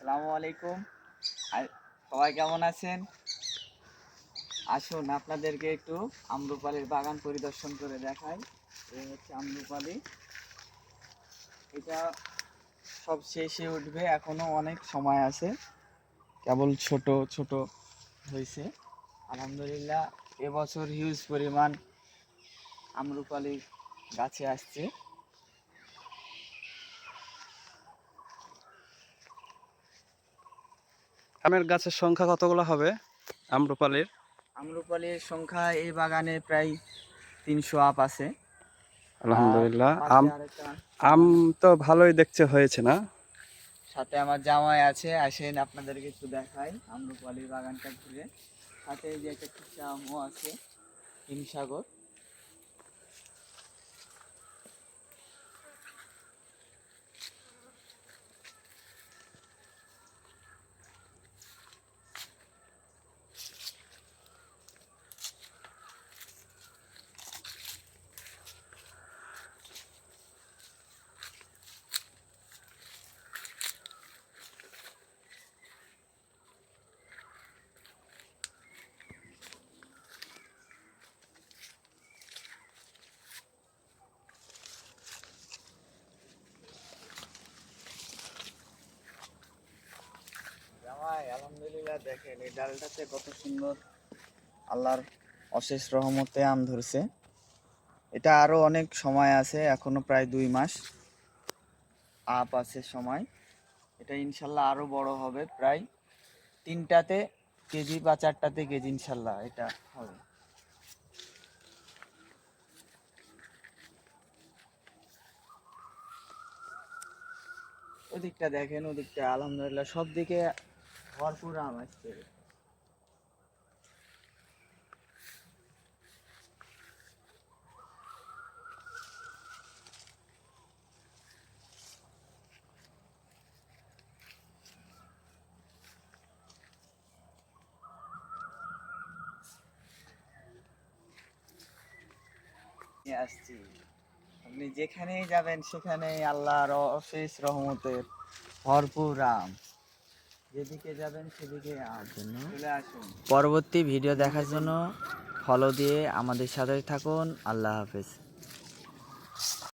আসসালামু আলাইকুম। সবাই কেমন আছেন? আসুন আপনাদেরকে একটু আম্রপালির বাগান পরিদর্শন করে দেখাই। এই হচ্ছে আম্রপালি। এটা সব শেষে উঠবে, এখনও অনেক সময় আছে। কেবল ছোট ছোট হয়েছে। আলহামদুলিল্লাহ, এবছর হিউজ পরিমাণ আম্রপালি গাছে আসছে। আমের গাছের সংখ্যা কতগুলো হবে? আম্রপালির? আম্রপালির সংখ্যা এই বাগানে প্রায় তিনশো আপ আছে। আলহামদুলিল্লাহ। আম আম তো ভালোই দেখছে হয়েছে না? সাথে আমার জামাই আছে আসেন আপনাদেরকে একটু দেখাই আম্রপালির বাগানটা ঘুরে। সাথে যে একটা আমও আছে হিমসাগর জামাই দেখেন এই ডালটাতে কত সুন্দর আল্লাহর অশেষ রহমতে আম ধরছে। এটা আরও অনেক সময় আছে, এখনও প্রায় দুই মাস আপ আছে সময়। এটা ইনশাল্লাহ আরও বড় হবে, প্রায় তিনটাতে কেজি বা চারটাতে কেজি ইনশাল্লাহ এটা হবে। ওদিকটা দেখেন, ওদিকটা আলহামদুলিল্লাহ সব দিকে ভরপুর আম আসছে। আসছি। আপনি যেখানেই যাবেন সেখানেই আল্লাহর অশেষ রহমতের ভরপুর আম। যেদিকে যাবেন সেদিকে আম চলে আসুন। পরবর্তী ভিডিও দেখার জন্য ফলো দিয়ে আমাদের সাথে থাকুন। আল্লাহ হাফেজ।